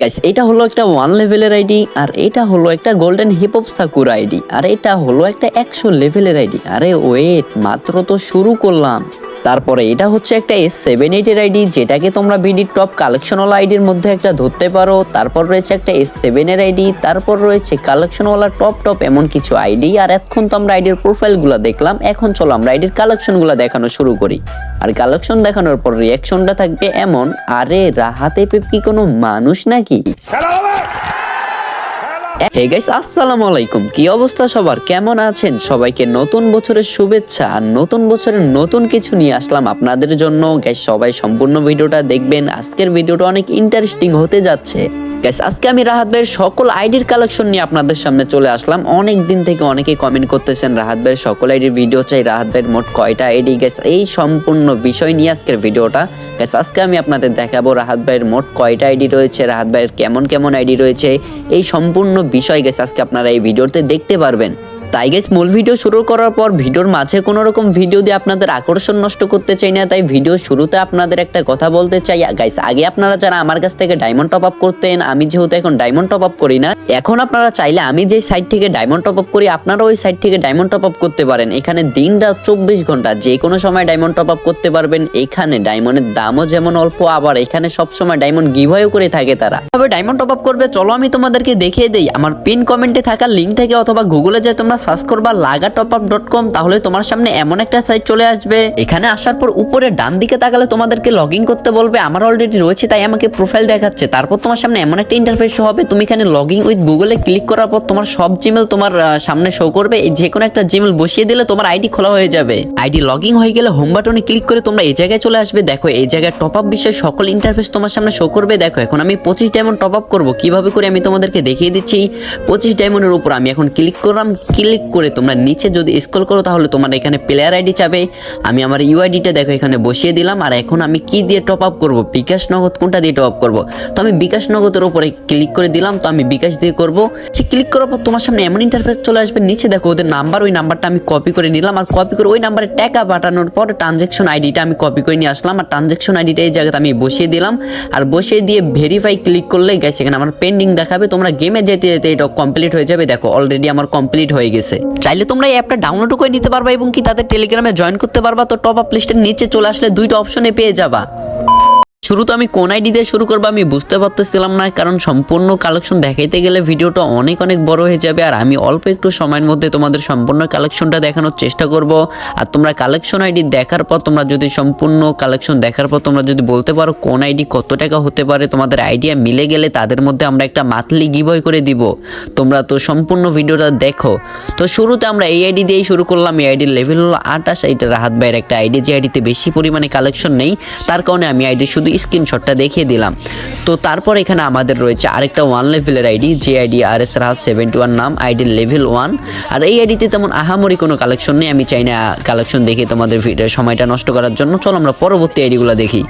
Guys এটা হলো একটা ওয়ান লেভেলের আইডি আর এটা হলো একটা গোল্ডেন হিপ হপ সাকুর আইডি আর এটা হলো একটা একশো লেভেলের আইডি আরে ওয়েট মাত্র তো শুরু করলাম। তারপরে এটা হচ্ছে একটা এস সেভেন এইটের আইডি যেটাকে তোমরা বিডির টপ কালেকশনওয়ালা আইডির মধ্যে একটা ধরতে পারো। তারপর রয়েছে একটা এস সেভেনের আইডি তারপর রয়েছে কালেকশনওয়ালা টপ টপ এমন কিছু আইডি আর এখন তো আমরা আইডির প্রোফাইলগুলো দেখলাম, এখন চলো আমরা আইডির কালেকশনগুলো দেখানো শুরু করি। আর কালেকশন দেখানোর পর রিয়াকশনটা থাকবে এমন, আরে রাহাতে পেপ কি কোনো মানুষ নাকি? হে গাইস আসসালামু আলাইকুম। কি অবস্থা সবার? কেমন আছেন? সবাইকে নতুন বছরের শুভেচ্ছা আর নতুন বছরের নতুন কিছু নিয়ে আসলাম আপনাদের জন্য। গাইস সবাই সম্পূর্ণ ভিডিওটা দেখবেন। আজকের ভিডিওটা অনেক ইন্টারেস্টিং হতে যাচ্ছে। গাইস আজকে আমি রাহাত ভাইয়ের সকল আইডির কালেকশন নিয়ে আপনাদের সামনে চলে আসলাম। অনেক দিন থেকে অনেকেই কমেন্ট করতেছেন, রাহাত ভাইয়ের সকল আইডির ভিডিও চাই, রাহাত ভাইয়ের মোট কয়টা আইডি গ্যাস এই সম্পূর্ণ বিষয় নিয়ে আজকের ভিডিওটা। গ্যাস আজকে আমি আপনাদের দেখাবো রাহাত ভাইয়ের মোট কয়টা আইডি রয়েছে, রাহাত ভাইয়ের কেমন কেমন আইডি রয়েছে। এই সম্পূর্ণ বিষয় গ্যাস আজকে আপনারা এই ভিডিওতে দেখতে পারবেন। তাই গেস মূল ভিডিও শুরু করার পর ভিডিওর মাঝে কোনো রকম ভিডিও দিয়ে আপনাদের আকর্ষণ নষ্ট করতে চাই না, তাই ভিডিও শুরুতে আপনাদের একটা কথা বলতে চাই। গাইস আগে আপনারা যারা আমার কাছ থেকে ডায়মন্ড টপ আপ করতেন, আমি যেহেতু এখন ডায়মন্ড টপ আপ করি না, এখন আপনারা চাইলে আমি যে সাইট থেকে ডায়মন্ড টপ আপ করি আপনারা ওই সাইট থেকে ডায়মন্ড টপ আপ করতে পারেন। এখানে দিন রাত চব্বিশ ঘণ্টা যে কোনো সময় ডায়মন্ড টপ আপ করতে পারবেন। এখানে ডায়মন্ডের দামও যেমন অল্প, আবার এখানে সব সময় ডায়মন্ড গিভও করে থাকে তারা। তবে ডায়মন্ড টপ আপ করবে, চলো আমি তোমাদেরকে দেখিয়ে দেই। আমার পিন কমেন্টে থাকা লিঙ্ক থেকে অথবা গুগলে যে তোমরা সার্চ করবা লাগা টপ আপ ডট কম তাহলে তোমার সামনে এমন একটা সাইট চলে আসবে। এখানে আসার পর উপরে ডান দিকে তাকালে তোমাদেরকে লগ ইন করতে বলবে। আমার অলরেডি রয়েছে, তাই আমাকে প্রোফাইল দেখাচ্ছে। তারপর তোমার সামনে এমন একটা ইন্টারফেস হবে। তুমি এখানে লগ ইন উইথ গুগলে ক্লিক করার পর তোমার সব জিমেল তোমার সামনে শো করবে। যে কোনো একটা জিমেল বসিয়ে দিলে তোমার আইডি খোলা হয়ে যাবে। আইডি লগ ইন হয়ে গেলে হোম বাটনে ক্লিক করে তোমরা এই জায়গায় চলে আসবে। দেখো, এই জায়গায় টপ আপ বিষয়ে সকল ইন্টারফেস তোমার সামনে শো করবে। দেখো, এখন আমি পঁচিশ ডায়মন্ড টপ আপ করব। কীভাবে করে আমি তোমাদেরকে দেখিয়ে দিচ্ছি। পঁচিশ ডায়মন্ডের উপর আমি এখন ক্লিক করলাম। ক্লিক করে তোমরা নিচে যদি স্ক্রল করো, তাহলে তোমার এখানে প্লেয়ার আইডি চাবে। আমি আমার ইউআইডিটা দেখো, এখানে বসিয়ে দিলাম। আর এখন আমি কি দিয়ে টপ আপ করব? বিকাশ নগদ কোনটা দিয়ে টপ আপ করব? তো আমি বিকাশ নগদের উপরে ক্লিক করে দিলাম, তো আমি বিকাশ দিয়ে করব। সে ক্লিক করার পর তোমার সামনে এমন ইন্টারফেস চলে আসবে, নিচে দেখো ওদের নাম্বার ওই নাম্বারটা আমি কপি করে নিলাম। আর কপি করে ওই নাম্বারে টাকা পাঠানোর পর ট্রানজেকশন আইডিটা আমি কপি করে নিয়ে আসলাম। আর ট্রানজেকশন আইডিটা এই জায়গাতে আমি বসিয়ে দিলাম। আর বসিয়ে দিয়ে ভেরিফাই ক্লিক করলে গেছে এখানে আমার পেন্ডিং দেখাবে। তোমরা গেমে যেতে যেতে এটা কমপ্লিট হয়ে যাবে। দেখো অলরেডি আমার কমপ্লিট হয়ে গেছে। চাইলে তোমরা এই অ্যাপটা ডাউনলোড করে নিতে পারবা এবং কি তাদের টেলিগ্রামে জয়েন করতে পারবা। তো টপ আপ লিস্টের নিচে চলে আসলে দুইটা অপশনে পেয়ে যাবা। শুরুতে আমি কোন আইডি দিয়ে শুরু করব আমি বুঝতে পারতেছিলাম না, কারণ সম্পূর্ণ কালেকশন দেখাইতে গেলে ভিডিওটা অনেক অনেক বড় হয়ে যাবে আর আমি অল্প একটু সময়ের মধ্যে তোমাদের সম্পূর্ণ কালেকশনটা দেখানোর চেষ্টা করব। আর তোমরা কালেকশন আইডি দেখার পর, তোমরা যদি সম্পূর্ণ কালেকশন দেখার পর তোমরা যদি বলতে পারো কোন আইডি কত টাকা হতে পারে, তোমাদের আইডিয়া মিলে গেলে তাদের মধ্যে আমরা একটা মান্থলি গিভওয়ে করে দিব। তোমরা তো সম্পূর্ণ ভিডিওটা দেখো। তো শুরুতে আমরা এই আইডি দিয়েই শুরু করলাম। এই আইডির লেভেল হলো আটাশ এইটা রাহাত ভাইয়ের একটা আইডি যে আইডিতে বেশি পরিমাণে কালেকশন নেই। তার কারণে আমি আইডি শুধু স্ক্রিনশটটা দেখিয়ে দিলাম। তো তারপর এখানে আমাদের রয়েছে আরেকটা ওয়ান লেভেলের আইডি যে ID R S Raha seventy one নাম আইডি লেভেল ওয়ান আর এই আইডিতে তেমন আহামরি কোনো কালেকশন নেই, আমি চাই না কালেকশন দেখে তোমাদের সময়টা নষ্ট করার জন্য। চলো আমরা পরবর্তী আইডিগুলো দেখি।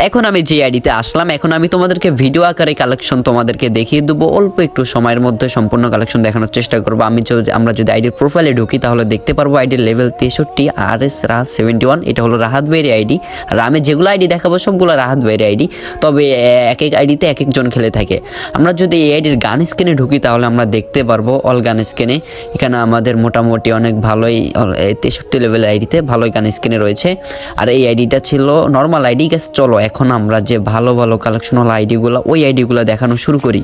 এখন আমি যে আইডিতে আসলাম। এখন আমি তোমাদেরকে ভিডিও আকারে কালেকশন তোমাদেরকে দেখিয়ে দেবো। অল্প একটু সময়ের মধ্যে সম্পূর্ণ কালেকশন দেখানোর চেষ্টা করব। আমি আমরা যদি আইডির প্রোফাইলে ঢুকি, তাহলে দেখতে পারব আইডির লেভেল তেষট্টি R S Rahat seventy one এটা হলো রাহাত বেরি আইডি আর আমি যেগুলো আইডি দেখাবো, সবগুলো রাহাত বেরি আইডি তবে এক এক আইডিতে এক একজন খেলে থাকে। আমরা যদি এই আইডির গান স্ক্রিনে ঢুকি, তাহলে আমরা দেখতে পারব অল গান স্ক্রিনে এখানে আমাদের মোটামুটি অনেক ভালোই তেষট্টি লেভেল আইডিতে ভালোই গান স্ক্রিনে রয়েছে। আর এই আইডিটা ছিল নর্মাল আইডি গ্যাস চলো এখন আমরা যে ভালো ভালো কালেকশনাল আইডিগুলো ওই আইডিগুলো দেখানো শুরু করি.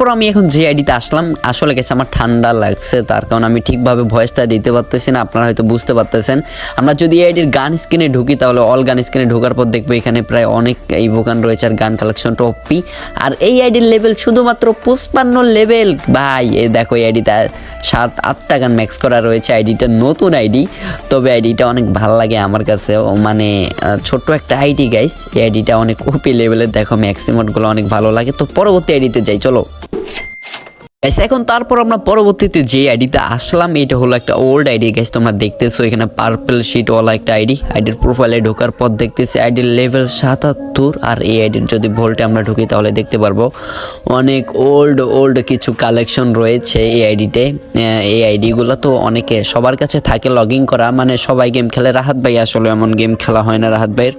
তারপর আমি এখন যে আইডিতে আসলাম, আসলে গেছে আমার ঠান্ডা লাগছে, তার কারণ আমি ঠিকভাবে ভয়েসটা দিতে পারতেছি না, আপনারা হয়তো বুঝতে পারতেছেন। আমরা যদি এই আইডির গান স্ক্রিনে ঢুকি, তাহলে অল গান স্ক্রিনে ঢোকার পর দেখব এখানে প্রায় অনেক এই বোকান রয়েছে আর গান কালেকশন টপি আর এই আইডির লেভেল শুধুমাত্র পুষ্পান্ন লেভেল ভাই, এই দেখো এই আইডিটা সাত, আটটা গান ম্যাক্স করা রয়েছে। আইডিটা নতুন আইডি তবে আইডিটা অনেক ভালো লাগে আমার কাছে। মানে ছোট্ট একটা আইডি গাইস এই আইডিটা অনেক ওপি লেভেলের দেখো ম্যাক্সিমামগুলো অনেক ভালো লাগে। তো পরবর্তী আইডিতে যাই, চলো। গাইস এখন তারপর আমরা পরবর্তীতে যে আইডিতে আসলাম, এটা হলো একটা ওল্ড আইডি গাইস তোমরা দেখতেছো এখানে পার্পল শিটওয়ালা একটা আইডি আইডির প্রোফাইলে ঢোকার পর দেখতেছি আইডির লেভেল সাতাত্তর। আর এই আইডির যদি ভোল্টে আমরা ঢুকি, তাহলে দেখতে পারব অনেক ওল্ড ওল্ড কিছু কালেকশন রয়েছে এই আইডিতে এই আইডিগুলো তো অনেকে, সবার কাছে থাকে লগ ইন করা। মানে সবাই গেম খেলে। রাহাত ভাই আসলে এমন গেম খেলা হয় না রাহাত ভাইয়ের।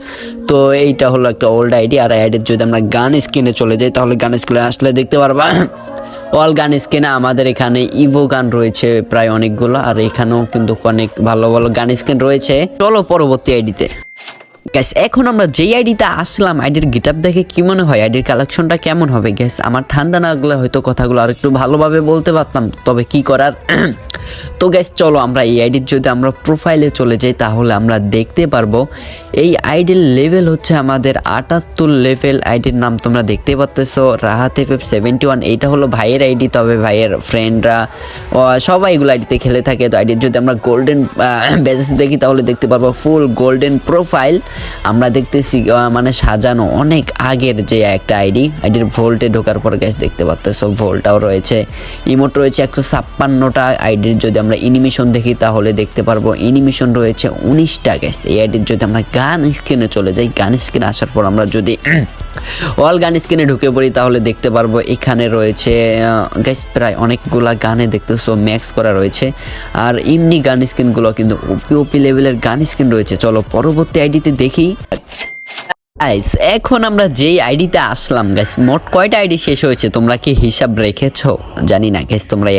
তো এইটা হলো একটা ওল্ড আইডি আর আইডির যদি আমরা গান স্ক্রিনে চলে যাই, তাহলে গান স্ক্রিনে আসলে দেখতে পারবা অল গান স্ক্রিনে আমাদের এখানে ইভো গান রয়েছে প্রায় অনেকগুলো, আর এখানেও কিন্তু অনেক ভালো ভালো গান স্ক্রিন রয়েছে। চলো পরবর্তী আইডিতে। গ্যাস এখন আমরা যেই আইডিতে আসলাম, আইডির গিটাপ দেখে কি মনে হয়? আইডির কালেকশনটা কেমন হবে? গ্যাস আমার ঠান্ডা না লাগলে হয়তো কথাগুলো আর একটু ভালোভাবে বলতে পারতাম, তবে কি করার? তো গ্যাস চলো আমরা এই আইডির যদি আমরা প্রোফাইলে চলে যাই, তাহলে আমরা দেখতে পারব, এই আইডির লেভেল হচ্ছে আমাদের আটাত্তর লেভেল আইডির নাম তোমরা দেখতে পাচ্ছ Rahat F F seventy one এইটা হলো ভাইয়ের আইডি, তবে ভাইয়ের ফ্রেন্ডরা সবাই এগুলো আইডিতে খেলে থাকে, তো আইডির যদি আমরা গোল্ডেন বেসিস দেখি, তাহলে দেখতে পারব ফুল গোল্ডেন প্রোফাইল আমরা দেখতেছি মানে সাজানো অনেক আগের যে একটা আইডি, আইডির ভোল্টে ঢোকার পর গ্যাস দেখতে পাচ্ছ ভোল্টটাও রয়েছে। ইমোট রয়েছে একশো ছাপ্পান্নটা আইডির, যদি আমরা ইনিমিশন দেখি তাহলে দেখতে পারব ইনিমিশন রয়েছে উনিশটা গ্যাস এই আইডির যদি আমরা গান স্ক্রিনে চলে যাই, গান স্ক্রিনে আসার পর আমরা যদি অল গান স্ক্রিনে ঢুকে পড়ি, তাহলে দেখতে পারব এখানে রয়েছে গ্যাস প্রায় অনেকগুলা গানে দেখতে দেখতেছো ম্যাক্স করা রয়েছে। আর এমনি গান স্ক্রিনগুলো কিন্তু ওপি ওপি লেভেলের গান স্ক্রিন রয়েছে। চলো, পরবর্তী আইডিতে দেখি। গাইস এখন আমরা যেই আইডিতে আসলাম গাইস মোট কয়টা আইডি শেষ হয়েছে? তোমরা কি হিসাব রেখেছো? জানি না গাইস তোমরা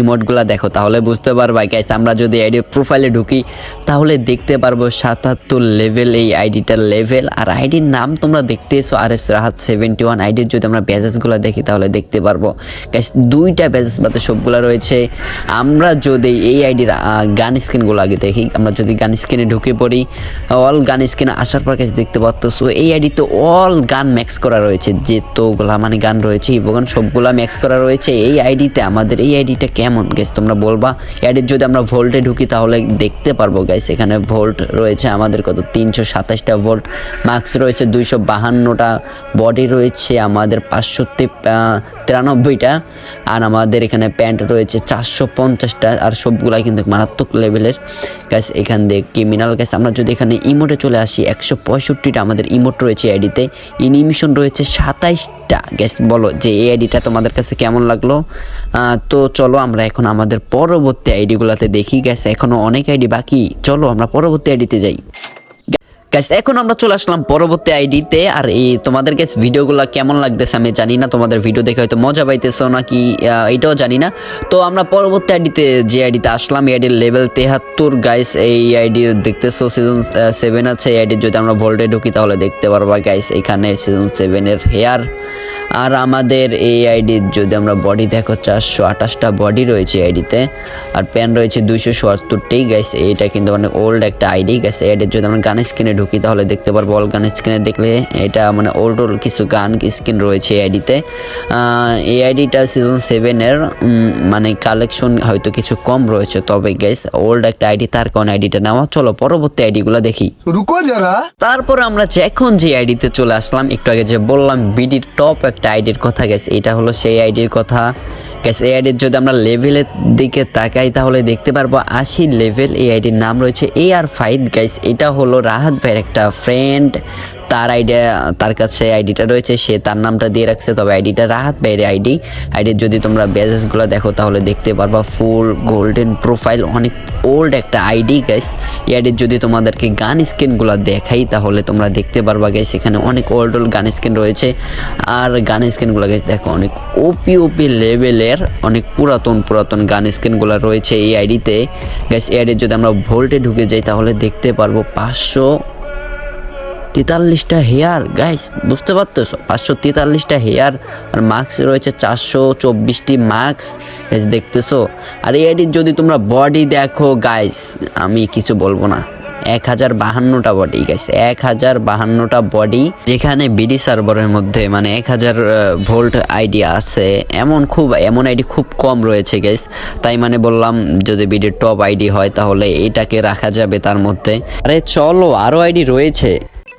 ইমোটগুলো দেখো, তাহলে বুঝতে পারবা গাইস আমরা যদি আইডি প্রোফাইলে ঢুকি, তাহলে দেখতে পারব সাতাত্তর লেভেল এই আইডিটার লেভেল আর আইডির নাম তোমরা দেখতেছো, R S Rahat seventy one আইডির যদি আমরা ব্যাজেসগুলো দেখি, তাহলে দেখতে পারব। গাইস দুইটা ব্যাজেস বাদে সবগুলো রয়েছে। আমরা যদি এই আইডির গান স্ক্রিনগুলো আগে দেখি, আমরা যদি গান স্ক্রিনে ঢুকে পড়ি অল গান স্ক্রিনে আসার পর কাছে দেখতে পাচ্ছ এই আইডি তো অল গান ম্যাক্স করা রয়েছে যে তোগুলা মানে গান রয়েছে ইভোগান সবগুলা ম্যাক্স করা রয়েছে। এই আইডিতে আমাদের, এই আইডিটা কেমন? গেস তোমরা বলবা? আইডির যদি আমরা ভোল্টে ঢুকি, তাহলে দেখতে পারব গাইস এখানে ভোল্ট রয়েছে আমাদের কত? তিনশো সাতাশটা ভোল্ট মার্কস রয়েছে, দুইশো বাহান্নটা বডি রয়েছে, আমাদের পাঁচশো তিরানব্বইটা, আর আমাদের এখানে প্যান্ট রয়েছে চারশো পঞ্চাশটা, আর সবগুলাই কিন্তু মারাত্মক লেভেলের গ্যাস এখান দিয়ে ক্রিমিনাল গ্যাস আমরা যদি এখানে ইমোটে চলে আসি, একশো পঁয়ষট্টিটা আমাদের ইমোট রয়েছে আইডিতে। ইনিমিশন রয়েছে সাতাইশটা। গ্যাস বলো যে এই আইডিটা তোমাদের কাছে কেমন লাগল? তো চলো আমরা এখন আমাদের পরবর্তী আইডিগুলোতে দেখি। গ্যাস এখনও অনেক আইডি বাকি। চলো আমরা পরবর্তী আইডিতে যাই। গাইস এখন আমরা চলে আসলাম পরবর্তী আইডিতে আর এই তোমাদের গাইস ভিডিওগুলো কেমন লাগতেছে আমি জানি না, তোমাদের ভিডিও দেখে হয়তো মজা পাইতেছো নাকি এটাও জানি না। তো আমরা পরবর্তী আইডিতে যে আইডিতে আসলাম, এই আইডির লেভেল তেহাত্তর গাইস এই আইডির দেখতেছো সিজন সেভেন আছে, এই আইডির যদি আমরা ভোল্টে ঢুকি তাহলে দেখতে পারবা গাইস এখানে সিজন সেভেনের হেয়ার আর আমাদের এই আইডি যদি আমরা বডি দেখো চারশো আঠাশটা বডি রয়েছে আইডিতে। আর প্যান রয়েছে দুইশো সত্তরটি গ্যাস এইটা কিন্তু অনেক ওল্ড একটা আইডি গ্যাস আইডির যদি আমরা গান স্ক্রিনে ঢুকি তাহলে দেখতে পারব অল গান স্ক্রিনে দেখলে এটা মানে ওল্ড ওল্ড কিছু গান স্ক্রিন রয়েছে এই আইডিতে। এই আইডিটা সিজন সেভেনের মানে কালেকশন হয়তো কিছু কম রয়েছে তবে গ্যাস ওল্ড একটা আইডি তার কোন আইডিটা নেওয়া। চলো পরবর্তী আইডিগুলো দেখি। রুকো যারা। তারপর আমরা এখন যে আইডিতে চলে আসলাম একটু আগে যে বললাম বিডির টপ এক একটা আইডির কথা গেছে এটা হলো সেই আইডির কথা। গেছে এই আইডির যদি আমরা লেভেলের দিকে তাকাই, তাহলে দেখতে পারব আশি লেভেল এই আইডির নাম রয়েছে এ আর ফাইভ গাইস এটা হলো রাহাত ভাইয়ের একটা ফ্রেন্ড তার আইডিয়া তার কাছে আইডিটা রয়েছে, সে তার নামটা দিয়ে রাখছে, তবে আইডিটা রাহাত ভাইয়ের আইডি। আইডির যদি তোমরা ব্যাজেসগুলো দেখো, তাহলে দেখতে পারবা ফুল গোল্ডেন প্রোফাইল, অনেক ওল্ড একটা আইডি গাইস এই আইডির যদি তোমাদেরকে গান স্ক্রিনগুলো দেখাই, তাহলে তোমরা দেখতে পারবা গাইস এখানে অনেক ওল্ড ওল্ড গান স্ক্রিন রয়েছে। আর গান স্ক্রিনগুলো গাইস দেখো, অনেক ওপি ওপি লেভেলের অনেক পুরাতন পুরাতন গান স্ক্রিনগুলো রয়েছে এই আইডিতে। গাইস এই আইডির যদি আমরা ভোল্টে ঢুকে যাই, তাহলে দেখতে পারব পাঁচশো তেতাল্লিশটা হেয়ার গাইস বুঝতে পারতেছো? পাঁচশো তেতাল্লিশটা হেয়ার, আর মার্কস রয়েছে চারশো চব্বিশটি মার্কস গাইস দেখতেছো? আর এই আইডির যদি তোমরা বডি দেখো গাইস আমি কিছু বলব না। এক হাজার বাহান্নটা বডি গেছে এক হাজার বাহান্নটা বডি যেখানে বিডি সার্ভারের মধ্যে মানে এক হাজার ভোল্ট আইডি আছে, এমন খুব, এমন আইডি খুব কম রয়েছে গেস তাই মানে বললাম, যদি বিডির টপ আইডি হয়, তাহলে এটাকে রাখা যাবে তার মধ্যে। আরে চলো আরও আইডি রয়েছে।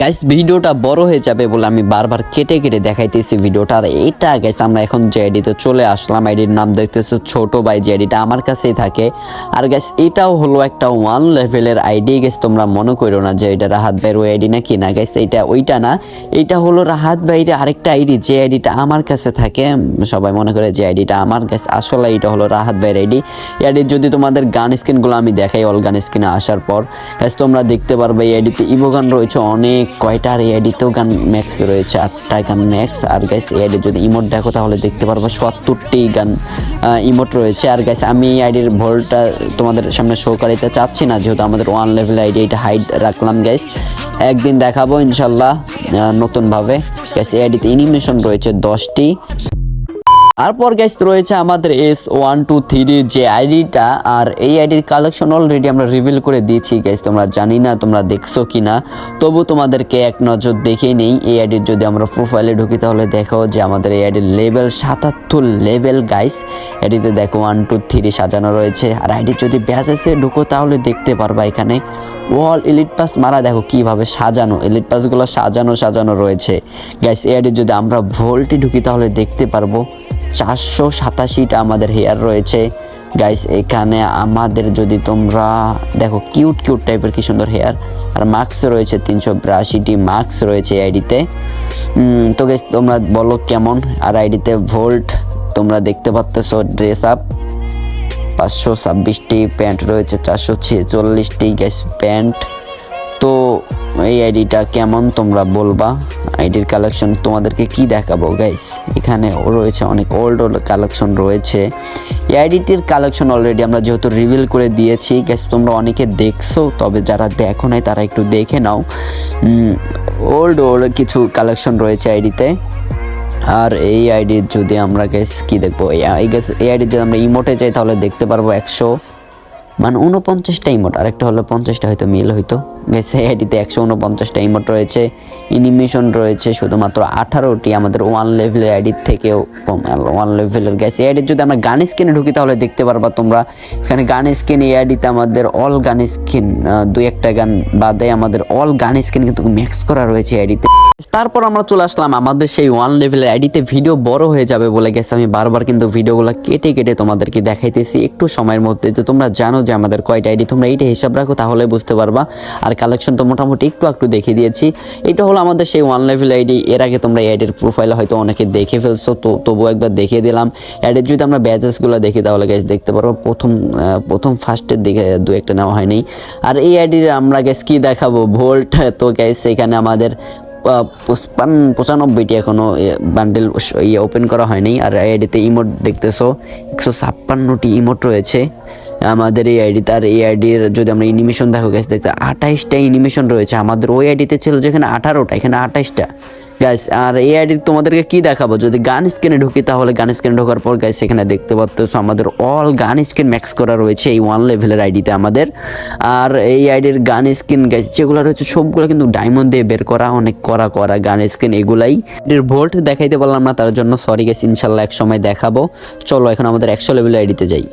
গাইস ভিডিওটা বড় হয়ে যাবে বলে আমি বারবার কেটে কেটে দেখাইতেছি ভিডিওটা। আর এটা গাইস আমরা এখন যে আইডিতে চলে আসলাম আইডির নাম দেখতেছো ছোট ভাই যে আইডিটা আমার কাছেই থাকে। আর গাইস এটাও হলো একটা ওয়ান লেভেলের আইডি গাইস তোমরা মনে করো না যে এটা রাহাত ভাইয়ের ওই আইডি নাকি? না গাইস এইটা ওইটা না। এইটা হলো রাহাত ভাইয়ের আরেকটা আইডি যে আইডিটা আমার কাছে থাকে। সবাই মনে করে যে আইডিটা আমার কাছে আসলে এটা হলো রাহাত ভাইয়ের আইডি এই আইডির যদি তোমাদের গান স্ক্রিনগুলো আমি দেখাই অল গান স্ক্রিনে আসার পর গাইস তোমরা দেখতে পারবে, এই আইডিতে ইভো গান রয়েছে অনেক কয়টা আর এই আইডিতেও গান ম্যাক্স রয়েছে, আটটা গান ম্যাক্স আর গাইস এই যদি ইমোট দেখো তাহলে দেখতে পারব সত্তরটি গান ইমোট রয়েছে। আর গাইস আমি এই আইডির ভোলটা তোমাদের সামনে শো করাইতে চাচ্ছি না, যেহেতু আমাদের ওয়ান লেভেল আইডি, এটা হাইড রাখলাম গাইস একদিন দেখাবো ইনশাল্লাহ নতুনভাবে। গাইস এই আইডিতে অ্যানিমেশন রয়েছে দশটি। তারপর গ্যাস রয়েছে আমাদের এস ওয়ান টু থ্রির যে আইডিটা আর এই আইডির কালেকশন অলরেডি আমরা রিভিল করে দিয়েছি গ্যাস তোমরা জানি না, তোমরা দেখছ কি না তবু তোমাদেরকে এক নজর দেখে নেই, এই আইডির যদি আমরা প্রোফাইলে ঢুকি তাহলে দেখো যে আমাদের এই আইডির লেভেল সাতাত্তর লেভেল গাইস এটিতে দেখো ওয়ান টু থ্রি সাজানো রয়েছে, আর আইডির যদি ব্যাসেসে ঢুকো তাহলে দেখতে পারবা এখানে ওয়াল এলিট পাস মারা, দেখো কীভাবে সাজানো এলিট পাসগুলো সাজানো সাজানো রয়েছে। গ্যাস এই আইডির যদি আমরা ভোল্টে ঢুকি তাহলে দেখতে পারব। চারশো সাতাশিটা আমাদের হেয়ার রয়েছে। গাইস এখানে আমাদের যদি তোমরা দেখো কিউট কিউট টাইপের কি সুন্দর হেয়ার আর মাস্ক রয়েছে তিনশো বিরাশিটি মাস্ক রয়েছে আইডিতে তো। গাইস তোমরা বলো কেমন? আর আইডিতে ভোল্ট তোমরা দেখতে পাচ্তেছো ড্রেস আপ পাঁচশো ছাব্বিশটি প্যান্ট রয়েছে, চারশো ছেচল্লিশটি গ্যাস প্যান্ট এই আইডিটা কেমন তোমরা বলবা? আইডির কালেকশন তোমাদেরকে কি দেখাবো গাইস এখানে রয়েছে অনেক ওল্ড ওল্ড কালেকশন রয়েছে। এই আইডিটির কালেকশন অলরেডি আমরা যেহেতু রিভিল করে দিয়েছি গ্যাস তোমরা অনেকে দেখছ, তবে যারা দেখো নাই, তারা একটু দেখে নাও। ওল্ড ওল্ড কিছু কালেকশন রয়েছে আইডিতে আর এই আইডির যদি আমরা গেস কি দেখব? এই গেস এই আইডির যদি আমরা ইমোটে যাই তাহলে দেখতে পারব একশো। মানে উনপঞ্চাশটা ইমোট, আরেকটা হলো পঞ্চাশটা হয়তো মিল হইতো। গেছে এটিতে একশো উনপঞ্চাশটা ইমোট রয়েছে। ইনিমিশন রয়েছে, শুধুমাত্র আঠারোটি আমাদের ওয়ান লেভেলের আইডির থেকেও ওয়ান লেভেলের গ্যাস এই যদি আমরা গান স্কিনে ঢুকি তাহলে দেখতে পারবা তোমরা। এখানে গান স্কিন এই আমাদের অল গান স্কিন দুই একটা গান বাদে আমাদের অল গান স্কিন কিন্তু ম্যাক্স করা রয়েছে আইডিতে তারপর আমরা চলে আসলাম, আমাদের সেই ওয়ান লেভেলের আইডিতে ভিডিও বড় হয়ে যাবে বলে গেছে আমি বারবার কিন্তু ভিডিওগুলো কেটে কেটে তোমাদেরকে দেখাইতেছি, একটু সময়ের মধ্যে। তো তোমরা জানো যে আমাদের কয়টা আইডি তোমরা এইটা হিসাব রাখো তাহলে বুঝতে পারবা। আর কালেকশন তো মোটামুটি একটু একটু দেখিয়ে দিয়েছি। এটা হলো আমাদের সেই ওয়ান লেভেল আইডি এর আগে তোমরা আইডির প্রোফাইলে হয়তো অনেকে দেখে ফেলছো, তো তবুও একবার দেখিয়ে দিলাম। অ্যাডের যদি আমরা ব্যাচেসগুলো দেখি, তাহলে গ্যাস দেখতে পারব, প্রথম প্রথম ফার্স্টের দিকে দু একটা নেওয়া হয়নি। আর এই আইডির আমরা গ্যাস কি দেখাবো? ভোল্ট তো গ্যাস এখানে আমাদের পঁচপান, পঁচানব্বইটি এখনও বান্ডেল ইয়ে ওপেন করা হয়নি। আর আইডিতে ইমোট দেখতেছো, একশো ছাপ্পান্নটি ইমোট রয়েছে। আমাদের এই আইডি, তার এই আইডির যদি আমরা ইনিমেশন দেখো গেছে দেখতে আঠাইশটা ইনিমেশন রয়েছে। আমাদের ওই আইডিতে ছিল যেখানে আঠারোটা, এখানে আঠাইশটা। গাইস আর এই আইডি তোমাদেরকে কি দেখাবো? যদি গান স্ক্রিনে ঢুকি, তাহলে গান স্ক্রিনে ঢোকার পর গাইস এখানে দেখতে পাচ্ছ আমাদের অল গান স্ক্রিন ম্যাক্স করা রয়েছে এই ওয়ান লেভেলের আইডিতে আমাদের। আর এই আইডির গান স্ক্রিন গাইস যেগুলো রয়েছে, সবগুলো কিন্তু ডায়মন্ড দিয়ে বের করা, অনেক করা করা গান স্ক্রিন এগুলাই। এটির ভোল্ট দেখাইতে পারলাম না, তার জন্য সরি গেস ইনশাল্লাহ এক সময় দেখাবো। চলো এখন আমাদের একশো লেভেলের আইডিতে যাই।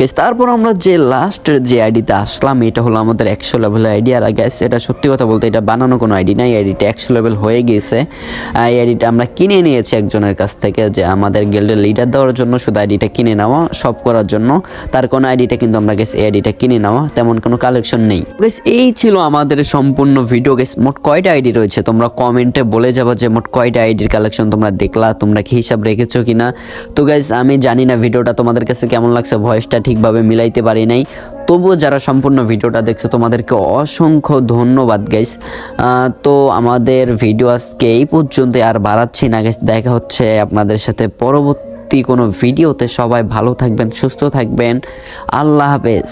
Guys, তারপর আমরা যে লাস্টের যে আইডিতে আসলাম এটা হলো আমাদের একশো লেভেলের আইডি আর গ্যাস এটা সত্যি কথা বলতে এটা বানানো কোনো আইডি না এই আইডিটা একশো লেভেল হয়ে গিয়েছে। এই আইডিটা আমরা কিনে নিয়েছি একজনের কাছ থেকে যে আমাদের গিল্ডের লিডার দেওয়ার জন্য শুধু আইডিটা কিনে নেওয়া সব করার জন্য। তার কোনো আইডিটা কিন্তু আমরা গেছি এই আইডিটা কিনে নেওয়া তেমন কোনো কালেকশন নেই। গেস এই ছিল আমাদের সম্পূর্ণ ভিডিও গেস মোট কয়টা আইডি রয়েছে? তোমরা কমেন্টে বলে যাব যে মোট কয়টা আইডির কালেকশন তোমরা দেখলা তোমরা কি হিসাব রেখেছো কিনা? তো গাইস আমি জানি না ভিডিওটা তোমাদের কাছে কেমন লাগছে ভয়েসটা ঠিকভাবে মিলাইতে পারি নাই। তবুও যারা সম্পূর্ণ ভিডিওটা দেখছ, তোমাদেরকে অসংখ্য ধন্যবাদ গাইস তো আমাদের ভিডিও আজকে এই পর্যন্ত আর বাড়াচ্ছি না গাইস দেখা হচ্ছে আপনাদের সাথে পরবর্তী কোনো ভিডিওতে। সবাই ভালো থাকবেন, সুস্থ থাকবেন। আল্লাহ হাফেজ।